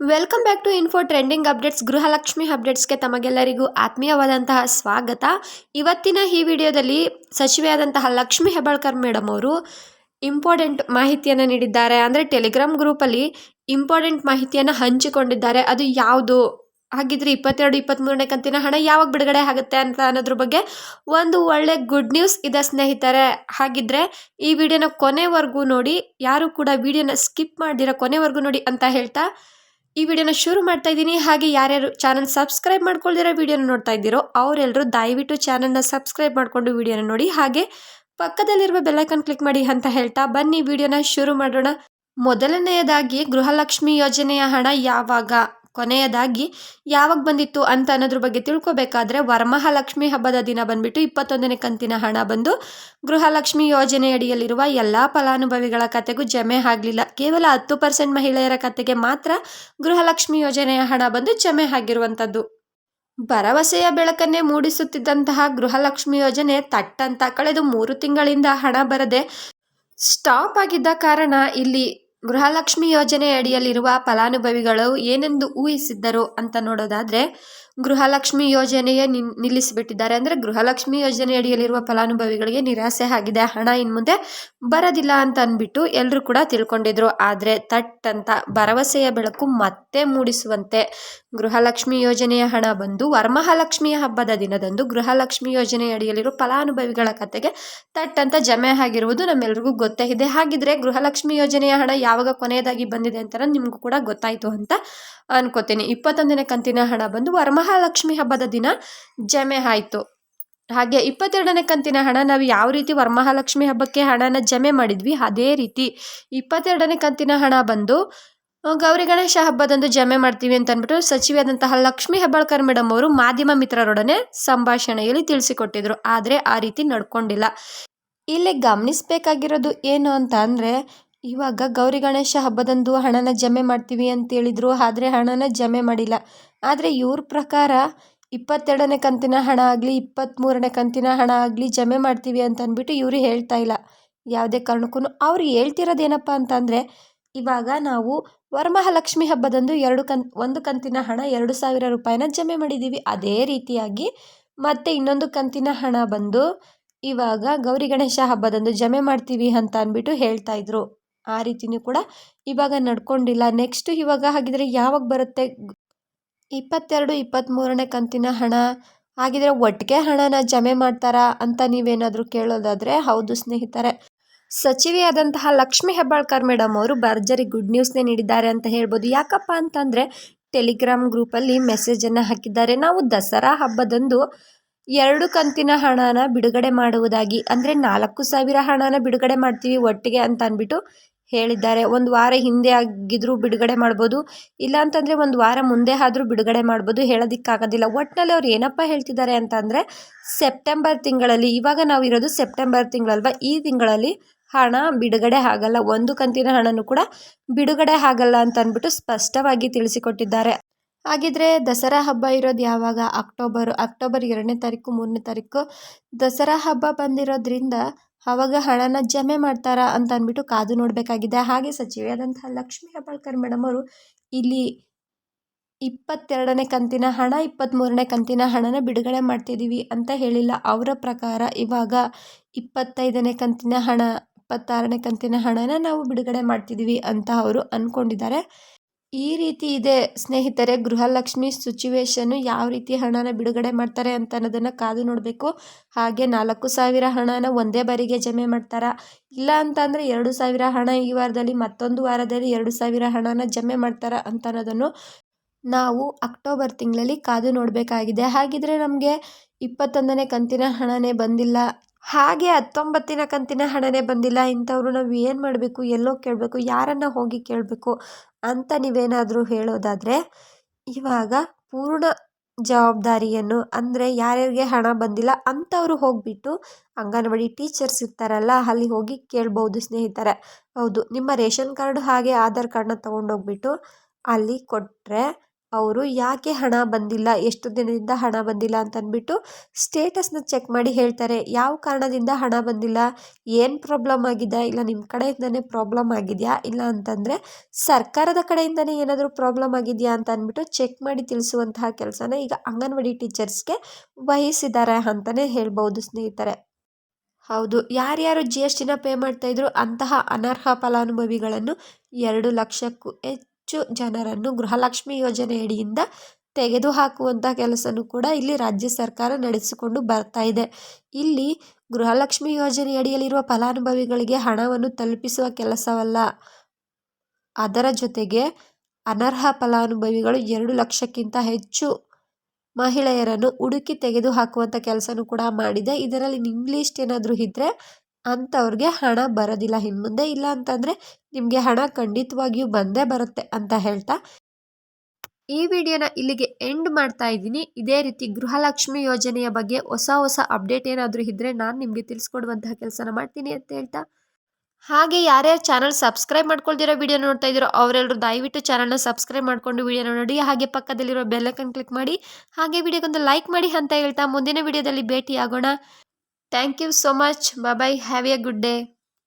Welcome back to info trending updates Gruhalakshmi ಅಪ್ಡೇಟ್ಸ್ಗೆ ತಮಗೆಲ್ಲರಿಗೂ ಆತ್ಮೀಯವಾದಂತಹ ಸ್ವಾಗತ. ಇವತ್ತಿನ ಈ ವಿಡಿಯೋದಲ್ಲಿ ಸಚಿವೆಯಾದಂತಹ ಲಕ್ಷ್ಮಿ ಹೆಬ್ಬಾಳ್ಕರ್ ಮೇಡಮ್ ಅವರು ಇಂಪಾರ್ಟೆಂಟ್ ಮಾಹಿತಿಯನ್ನು ನೀಡಿದ್ದಾರೆ. ಅಂದರೆ ಟೆಲಿಗ್ರಾಮ್ ಗ್ರೂಪಲ್ಲಿ ಇಂಪಾರ್ಟೆಂಟ್ ಮಾಹಿತಿಯನ್ನು ಹಂಚಿಕೊಂಡಿದ್ದಾರೆ. ಅದು ಯಾವುದು? ಹಾಗಿದ್ರೆ ಇಪ್ಪತ್ತೆರಡು ಇಪ್ಪತ್ತ್ಮೂರನೇ ಕಂತಿನ ಹಣ ಯಾವಾಗ ಬಿಡುಗಡೆ ಆಗುತ್ತೆ ಅಂತ ಅನ್ನೋದ್ರ ಬಗ್ಗೆ ಒಂದು ಒಳ್ಳೆ ಗುಡ್ ನ್ಯೂಸ್ ಇದೆ ಸ್ನೇಹಿತರೆ. ಹಾಗಿದ್ರೆ ಈ ವಿಡಿಯೋನ ಕೊನೆವರೆಗೂ ನೋಡಿ. ಯಾರು ಕೂಡ ವಿಡಿಯೋನ ಸ್ಕಿಪ್ ಮಾಡಿದಿರ ಕೊನೆವರೆಗೂ ನೋಡಿ ಅಂತ ಹೇಳ್ತಾ ಈ ವಿಡಿಯೋನ ಶುರು ಮಾಡ್ತಾ ಇದ್ದೀನಿ. ಹಾಗೆ ಯಾರ್ಯಾರು ಚಾನಲ್ ಸಬ್ಸ್ಕ್ರೈಬ್ ಮಾಡ್ಕೊಳ್ದಿರೋ ವಿಡಿಯೋನ ನೋಡ್ತಾ ಇದ್ದೀರೋ ಅವರೆಲ್ಲರೂ ದಯವಿಟ್ಟು ಚಾನಲ್ನ ಸಬ್ಸ್ಕ್ರೈಬ್ ಮಾಡಿಕೊಂಡು ವಿಡಿಯೋನ ನೋಡಿ. ಹಾಗೆ ಪಕ್ಕದಲ್ಲಿರುವ ಬೆಲ್ಲೈಕನ್ ಕ್ಲಿಕ್ ಮಾಡಿ ಅಂತ ಹೇಳ್ತಾ ಬನ್ನಿ. ವಿಡಿಯೋನ ಶುರು ಮಾಡೋಣ. ಮೊದಲನೆಯದಾಗಿ ಗೃಹಲಕ್ಷ್ಮಿ ಯೋಜನೆಯ ಹಣ ಯಾವಾಗ? ಕೊನೆಯದಾಗಿ, ಯಾವಾಗ ಬಂದಿತ್ತು ಅಂತ ಅನ್ನೋದ್ರ ಬಗ್ಗೆ ತಿಳ್ಕೊಬೇಕಾದ್ರೆ ವರಮಹಾಲಕ್ಷ್ಮಿ ಹಬ್ಬದ ದಿನ ಬಂದ್ಬಿಟ್ಟು ಇಪ್ಪತ್ತೊಂದನೇ ಕಂತಿನ ಹಣ ಬಂದು ಗೃಹಲಕ್ಷ್ಮಿ ಯೋಜನೆಯಡಿಯಲ್ಲಿರುವ ಎಲ್ಲ ಫಲಾನುಭವಿಗಳ ಕತೆಗೂ ಜಮೆ ಆಗಲಿಲ್ಲ. ಕೇವಲ ಹತ್ತು ಪರ್ಸೆಂಟ್ ಮಹಿಳೆಯರ ಕತೆಗೆ ಮಾತ್ರ ಗೃಹಲಕ್ಷ್ಮಿ ಯೋಜನೆಯ ಹಣ ಬಂದು ಜಮೆ ಆಗಿರುವಂಥದ್ದು. ಭರವಸೆಯ ಬೆಳಕನ್ನೇ ಮೂಡಿಸುತ್ತಿದ್ದಂತಹ ಗೃಹಲಕ್ಷ್ಮಿ ಯೋಜನೆ ತಟ್ಟಂತ ಕಳೆದು ಮೂರು ತಿಂಗಳಿಂದ ಹಣ ಬರದೆ ಸ್ಟಾಪ್ ಆಗಿದ್ದ ಕಾರಣ ಇಲ್ಲಿ ಗೃಹಲಕ್ಷ್ಮಿ ಯೋಜನೆ ಅಡಿಯಲ್ಲಿರುವ ಫಲಾನುಭವಿಗಳು ಏನೆಂದು ಊಹಿಸಿದ್ದರು ಅಂತ ನೋಡೋದಾದರೆ ಗೃಹಲಕ್ಷ್ಮಿ ಯೋಜನೆಯೇ ನಿಲ್ಲಿಸಿಬಿಟ್ಟಿದ್ದಾರೆ. ಅಂದರೆ ಗೃಹಲಕ್ಷ್ಮಿ ಯೋಜನೆ ಅಡಿಯಲ್ಲಿರುವ ಫಲಾನುಭವಿಗಳಿಗೆ ನಿರಾಸೆ ಆಗಿದೆ. ಹಣ ಇನ್ನು ಮುಂದೆ ಬರೋದಿಲ್ಲ ಅಂತ ಅಂದ್ಬಿಟ್ಟು ಎಲ್ಲರೂ ಕೂಡ ತಿಳ್ಕೊಂಡಿದ್ರು. ಆದರೆ ತಟ್ ಅಂತ ಭರವಸೆಯ ಬೆಳಕು ಮತ್ತೆ ಮೂಡಿಸುವಂತೆ ಗೃಹಲಕ್ಷ್ಮಿ ಯೋಜನೆಯ ಹಣ ಬಂದು ವರಮಹಾಲಕ್ಷ್ಮಿಯ ಹಬ್ಬದ ದಿನದಂದು ಗೃಹಲಕ್ಷ್ಮಿ ಯೋಜನೆ ಅಡಿಯಲ್ಲಿರುವ ಫಲಾನುಭವಿಗಳ ಕತೆಗೆ ತಟ್ ಅಂತ ಜಮೆ ಆಗಿರುವುದು ನಮ್ಮೆಲ್ರಿಗೂ ಗೊತ್ತೇ ಇದೆ. ಹಾಗಿದ್ರೆ ಗೃಹಲಕ್ಷ್ಮಿ ಯೋಜನೆಯ ಹಣ ಯಾವಾಗ ಕೊನೆಯದಾಗಿ ಬಂದಿದೆ ಅಂತ ನಿಮಗೂ ಕೂಡ ಗೊತ್ತಾಯಿತು ಅಂತ ಅನ್ಕೋತೀನಿ. ಇಪ್ಪತ್ತೊಂದನೇ ಕಂತಿನ ಹಣ ಬಂದು ವರಮಹಾಲಕ್ಷ್ಮಿ ಹಬ್ಬದ ದಿನ ಜಮೆ ಆಯಿತು. ಹಾಗೆ ಇಪ್ಪತ್ತೆರಡನೇ ಕಂತಿನ ಹಣ ನಾವು ಯಾವ ರೀತಿ ವರಮಹಾಲಕ್ಷ್ಮಿ ಹಬ್ಬಕ್ಕೆ ಹಣನ ಜಮೆ ಮಾಡಿದ್ವಿ, ಅದೇ ರೀತಿ ಇಪ್ಪತ್ತೆರಡನೇ ಕಂತಿನ ಹಣ ಬಂದು ಗೌರಿ ಗಣೇಶ ಹಬ್ಬದಂದು ಜಮೆ ಮಾಡ್ತೀವಿ ಅಂತ ಅಂದ್ಬಿಟ್ಟು ಸಚಿವೆಯಾದಂತಹ ಲಕ್ಷ್ಮೀ ಹೆಬ್ಬಾಳ್ಕರ್ ಮೇಡಮ್ ಅವರು ಮಾಧ್ಯಮ ಮಿತ್ರರೊಡನೆ ಸಂಭಾಷಣೆಯಲ್ಲಿ ತಿಳಿಸಿಕೊಟ್ಟಿದ್ರು. ಆದರೆ ಆ ರೀತಿ ನಡ್ಕೊಂಡಿಲ್ಲ. ಇಲ್ಲಿ ಗಮನಿಸಬೇಕಾಗಿರೋದು ಏನು ಅಂತ ಅಂದರೆ ಇವಾಗ ಗೌರಿ ಗಣೇಶ ಹಬ್ಬದಂದು ಹಣನ ಜಮೆ ಮಾಡ್ತೀವಿ ಅಂತೇಳಿದ್ರು ಆದರೆ ಹಣನ ಜಮೆ ಮಾಡಿಲ್ಲ. ಆದರೆ ಇವ್ರ ಪ್ರಕಾರ ಇಪ್ಪತ್ತೆರಡನೇ ಕಂತಿನ ಹಣ ಆಗಲಿ ಇಪ್ಪತ್ತ್ಮೂರನೇ ಕಂತಿನ ಹಣ ಆಗಲಿ ಜಮೆ ಮಾಡ್ತೀವಿ ಅಂತ ಅಂದ್ಬಿಟ್ಟು ಇವರು ಹೇಳ್ತಾ ಇಲ್ಲ. ಯಾವುದೇ ಕಾರಣಕ್ಕೂ ಅವ್ರು ಹೇಳ್ತಿರೋದೇನಪ್ಪ ಅಂತಂದರೆ, ಇವಾಗ ನಾವು ವರಮಹಾಲಕ್ಷ್ಮಿ ಹಬ್ಬದಂದು ಎರಡು ಕನ್, ಒಂದು ಕಂತಿನ ಹಣ ಎರಡು ಸಾವಿರ ರೂಪಾಯಿನ ಜಮೆ ಮಾಡಿದ್ದೀವಿ ಅದೇ ರೀತಿಯಾಗಿ ಮತ್ತೆ ಇನ್ನೊಂದು ಕಂತಿನ ಹಣ ಬಂದು ಇವಾಗ ಗೌರಿ ಗಣೇಶ ಹಬ್ಬದಂದು ಜಮೆ ಮಾಡ್ತೀವಿ ಅಂತ ಅಂದ್ಬಿಟ್ಟು ಹೇಳ್ತಾ ಇದ್ರು. ಆ ರೀತಿಯೂ ಕೂಡ ಇವಾಗ ನಡ್ಕೊಂಡಿಲ್ಲ. ನೆಕ್ಸ್ಟ್ ಇವಾಗ ಹಾಗಿದ್ರೆ ಯಾವಾಗ ಬರುತ್ತೆ? ಇಪ್ಪತ್ತೆರಡು ಇಪ್ಪತ್ತ್ಮೂರನೇ ಕಂತಿನ ಹಣ. ಹಾಗಿದ್ರೆ ಒಟ್ಟಿಗೆ ಹಣನ ಜಮೆ ಮಾಡ್ತಾರಾ ಅಂತ ನೀವೇನಾದರೂ ಕೇಳೋದಾದರೆ ಹೌದು ಸ್ನೇಹಿತರೆ. ಸಚಿವೆಯಾದಂತಹ ಲಕ್ಷ್ಮಿ ಹೆಬ್ಬಾಳ್ಕರ್ ಮೇಡಮ್ ಅವರು ಭರ್ಜರಿ ಗುಡ್ ನ್ಯೂಸ್ನೇ ನೀಡಿದ್ದಾರೆ ಅಂತ ಹೇಳ್ಬೋದು. ಯಾಕಪ್ಪ ಅಂತಂದರೆ ಟೆಲಿಗ್ರಾಮ್ ಗ್ರೂಪಲ್ಲಿ ಮೆಸೇಜನ್ನು ಹಾಕಿದ್ದಾರೆ. ನಾವು ದಸರಾ ಹಬ್ಬದಂದು ಎರಡು ಕಂತಿನ ಹಣನ ಬಿಡುಗಡೆ ಮಾಡುವುದಾಗಿ, ಅಂದರೆ ನಾಲ್ಕು ಸಾವಿರ ಹಣನ ಬಿಡುಗಡೆ ಮಾಡ್ತೀವಿ ಒಟ್ಟಿಗೆ ಅಂತ ಅಂದ್ಬಿಟ್ಟು ಹೇಳಿದ್ದಾರೆ. ಒಂದು ವಾರ ಹಿಂದೆ ಆಗಿದ್ರೂ ಬಿಡುಗಡೆ ಮಾಡ್ಬೋದು ಇಲ್ಲ ಅಂತಂದರೆ ಒಂದು ವಾರ ಮುಂದೆ ಆದರೂ ಬಿಡುಗಡೆ ಮಾಡ್ಬೋದು ಹೇಳೋದಕ್ಕಾಗೋದಿಲ್ಲ. ಒಟ್ಟಿನಲ್ಲಿ ಅವ್ರು ಏನಪ್ಪ ಹೇಳ್ತಿದ್ದಾರೆ ಅಂತಂದರೆ, ಸೆಪ್ಟೆಂಬರ್ ತಿಂಗಳಲ್ಲಿ, ಇವಾಗ ನಾವು ಇರೋದು ಸೆಪ್ಟೆಂಬರ್ ತಿಂಗಳಲ್ವ, ಈ ತಿಂಗಳಲ್ಲಿ ಹಣ ಬಿಡುಗಡೆ ಆಗಲ್ಲ. ಒಂದು ಕಂತಿನ ಹಣನೂ ಕೂಡ ಬಿಡುಗಡೆ ಆಗಲ್ಲ ಅಂತ ಅಂದ್ಬಿಟ್ಟು ಸ್ಪಷ್ಟವಾಗಿ ತಿಳಿಸಿಕೊಟ್ಟಿದ್ದಾರೆ. ಹಾಗಿದ್ರೆ ದಸರಾ ಹಬ್ಬ ಇರೋದು ಯಾವಾಗ? ಅಕ್ಟೋಬರ್ ಅಕ್ಟೋಬರ್ ಎರಡನೇ ತಾರೀಕು, ಮೂರನೇ ತಾರೀಕು. ದಸರಾ ಹಬ್ಬ ಬಂದಿರೋದ್ರಿಂದ ಆವಾಗ ಹಣನ ಜಮೆ ಮಾಡ್ತಾರಾ ಅಂತ ಅಂದ್ಬಿಟ್ಟು ಕಾದು ನೋಡಬೇಕಾಗಿದೆ. ಹಾಗೆ ಸಚಿವೆಯಾದಂತಹ ಲಕ್ಷ್ಮೀ ಹೆಬ್ಬಾಳ್ಕರ್ ಮೇಡಮ್ ಅವರು ಇಲ್ಲಿ ಇಪ್ಪತ್ತೆರಡನೇ ಕಂತಿನ ಹಣ ಇಪ್ಪತ್ತ್ಮೂರನೇ ಕಂತಿನ ಹಣನ ಬಿಡುಗಡೆ ಮಾಡ್ತಿದ್ದೀವಿ ಅಂತ ಹೇಳಿಲ್ಲ. ಅವರ ಪ್ರಕಾರ ಇವಾಗ ಇಪ್ಪತ್ತೈದನೇ ಕಂತಿನ ಹಣ, ಇಪ್ಪತ್ತಾರನೇ ಕಂತಿನ ಹಣನ ನಾವು ಬಿಡುಗಡೆ ಮಾಡ್ತಿದ್ದೀವಿ ಅಂತ ಅವರು ಅಂದ್ಕೊಂಡಿದ್ದಾರೆ. ಈ ರೀತಿ ಇದೆ, ಸ್ನೇಹಿತರೆ. ಗೃಹಲಕ್ಷ್ಮಿ ಸಿಚುವೇಶನ್ನು ಯಾವ ರೀತಿ ಹಣನ ಬಿಡುಗಡೆ ಮಾಡ್ತಾರೆ ಅಂತ ಅನ್ನೋದನ್ನು ಕಾದು ನೋಡಬೇಕು. ಹಾಗೆ ನಾಲ್ಕು ಸಾವಿರ ಹಣನ ಒಂದೇ ಬಾರಿಗೆ ಜಮೆ ಮಾಡ್ತಾರಾ? ಇಲ್ಲ ಅಂತ ಅಂದರೆ ಎರಡು ಸಾವಿರ ಹಣ ಈ ವಾರದಲ್ಲಿ ಮತ್ತೊಂದು ವಾರದಲ್ಲಿ ಎರಡು ಸಾವಿರ ಹಣನ ಜಮೆ ಮಾಡ್ತಾರಾ ಅಂತ ಅನ್ನೋದನ್ನು ನಾವು ಅಕ್ಟೋಬರ್ ತಿಂಗಳಲ್ಲಿ ಕಾದು ನೋಡಬೇಕಾಗಿದೆ. ಹಾಗಿದ್ರೆ ನಮಗೆ ಇಪ್ಪತ್ತೊಂದನೇ ಕಂತಿನ ಹಣನೇ ಬಂದಿಲ್ಲ. ಹಾಗೆ ಹತ್ತೊಂಬತ್ತಿನ ಕಂತಿನ ಹಣನೇ ಬಂದಿಲ್ಲ, ಇಂಥವ್ರು ನಾವು ಏನು ಮಾಡಬೇಕು, ಎಲ್ಲೋ ಕೇಳಬೇಕು, ಯಾರನ್ನು ಹೋಗಿ ಕೇಳಬೇಕು ಅಂತ ನೀವೇನಾದರೂ ಹೇಳೋದಾದರೆ, ಇವಾಗ ಪೂರ್ಣ ಜವಾಬ್ದಾರಿಯನ್ನು, ಅಂದರೆ ಯಾರ್ಯಾರಿಗೆ ಹಣ ಬಂದಿಲ್ಲ ಅಂಥವ್ರು ಹೋಗಿಬಿಟ್ಟು ಅಂಗನವಾಡಿ ಟೀಚರ್ಸ್ ಇರ್ತಾರಲ್ಲ, ಅಲ್ಲಿ ಹೋಗಿ ಕೇಳ್ಬೋದು ಸ್ನೇಹಿತರೆ. ಹೌದು, ನಿಮ್ಮ ರೇಷನ್ ಕಾರ್ಡು ಹಾಗೆ ಆಧಾರ್ ಕಾರ್ಡನ್ನ ತೊಗೊಂಡೋಗ್ಬಿಟ್ಟು ಅಲ್ಲಿ ಕೊಟ್ಟರೆ ಅವರು ಯಾಕೆ ಹಣ ಬಂದಿಲ್ಲ, ಎಷ್ಟು ದಿನದಿಂದ ಹಣ ಬಂದಿಲ್ಲ ಅಂತ ಅಂದ್ಬಿಟ್ಟು ಸ್ಟೇಟಸ್ನ ಚೆಕ್ ಮಾಡಿ ಹೇಳ್ತಾರೆ. ಯಾವ ಕಾರಣದಿಂದ ಹಣ ಬಂದಿಲ್ಲ, ಏನು ಪ್ರಾಬ್ಲಮ್ ಆಗಿದೆ, ಇಲ್ಲ ನಿಮ್ಮ ಕಡೆಯಿಂದನೇ ಪ್ರಾಬ್ಲಮ್ ಆಗಿದೆಯಾ, ಇಲ್ಲ ಅಂತಂದರೆ ಸರ್ಕಾರದ ಕಡೆಯಿಂದನೇ ಏನಾದರೂ ಪ್ರಾಬ್ಲಮ್ ಆಗಿದೆಯಾ ಅಂತ ಅಂದ್ಬಿಟ್ಟು ಚೆಕ್ ಮಾಡಿ ತಿಳಿಸುವಂತಹ ಕೆಲಸನ ಈಗ ಅಂಗನವಾಡಿ ಟೀಚರ್ಸ್ಗೆ ವಹಿಸಿದ್ದಾರೆ ಅಂತಲೇ ಹೇಳ್ಬೋದು ಸ್ನೇಹಿತರೆ. ಹೌದು, ಯಾರ್ಯಾರು ಜಿ ಎಸ್ ಟಿನ ಪೇ ಮಾಡ್ತಾಯಿದ್ರು ಅಂತಹ ಅನರ್ಹ ಫಲಾನುಭವಿಗಳನ್ನು ಎರಡು ಲಕ್ಷಕ್ಕೂ ಹೆಚ್ಚು ಜನರನ್ನು ಗೃಹಲಕ್ಷ್ಮಿ ಯೋಜನೆಯಡಿಯಿಂದ ತೆಗೆದುಹಾಕುವಂಥ ಕೆಲಸನೂ ಕೂಡ ಇಲ್ಲಿ ರಾಜ್ಯ ಸರ್ಕಾರ ನಡೆಸಿಕೊಂಡು ಬರ್ತಾ ಇದೆ. ಇಲ್ಲಿ ಗೃಹಲಕ್ಷ್ಮಿ ಯೋಜನೆಯಡಿಯಲ್ಲಿರುವ ಫಲಾನುಭವಿಗಳಿಗೆ ಹಣವನ್ನು ತಲುಪಿಸುವ ಕೆಲಸವಲ್ಲ. ಅದರ ಜೊತೆಗೆ ಅನರ್ಹ ಫಲಾನುಭವಿಗಳು ಎರಡು ಲಕ್ಷಕ್ಕಿಂತ ಹೆಚ್ಚು ಮಹಿಳೆಯರನ್ನು ಹುಡುಕಿ ತೆಗೆದುಹಾಕುವಂಥ ಕೆಲಸನೂ ಕೂಡ ಮಾಡಿದೆ. ಇದರಲ್ಲಿ ನಿಮ್ಮ ಏನಾದರೂ ಇದ್ದರೆ ಅಂಥವ್ರಿಗೆ ಹಣ ಬರೋದಿಲ್ಲ. ಇನ್ನು ಮುಂದೆ ಇಲ್ಲ ಅಂತಂದರೆ ನಿಮಗೆ ಹಣ ಖಂಡಿತವಾಗಿಯೂ ಬಂದೇ ಬರುತ್ತೆ ಅಂತ ಹೇಳ್ತಾ ಈ ವಿಡಿಯೋನ ಇಲ್ಲಿಗೆ ಎಂಡ್ ಮಾಡ್ತಾ ಇದ್ದೀನಿ. ಇದೇ ರೀತಿ ಗೃಹಲಕ್ಷ್ಮಿ ಯೋಜನೆಯ ಬಗ್ಗೆ ಹೊಸ ಹೊಸ ಅಪ್ಡೇಟ್ ಏನಾದರೂ ಇದ್ದರೆ ನಾನು ನಿಮಗೆ ತಿಳಿಸ್ಕೊಡುವಂತಹ ಕೆಲಸನ ಮಾಡ್ತೀನಿ ಅಂತ ಹೇಳ್ತಾ. ಹಾಗೆ ಯಾರ್ಯಾರು ಚಾನಲ್ ಸಬ್ಸ್ಕ್ರೈಬ್ ಮಾಡ್ಕೊಳ್ದಿರೋ ವಿಡಿಯೋ ನೋಡ್ತಾ ಇದ್ದೀರೋ ಅವರೆಲ್ಲರೂ ದಯವಿಟ್ಟು ಚಾನಲ್ನ ಸಬ್ಸ್ಕ್ರೈಬ್ ಮಾಡಿಕೊಂಡು ವಿಡಿಯೋನ ನೋಡಿ. ಹಾಗೆ ಪಕ್ಕದಲ್ಲಿರೋ ಬೆಲ್ಲೈಕನ್ ಕ್ಲಿಕ್ ಮಾಡಿ. ಹಾಗೆ ವಿಡಿಯೋಗೊಂದು ಲೈಕ್ ಮಾಡಿ ಅಂತ ಹೇಳ್ತಾ. ಮುಂದಿನ ವಿಡಿಯೋದಲ್ಲಿ ಭೇಟಿ Thank you so much. Bye bye. Have a good day.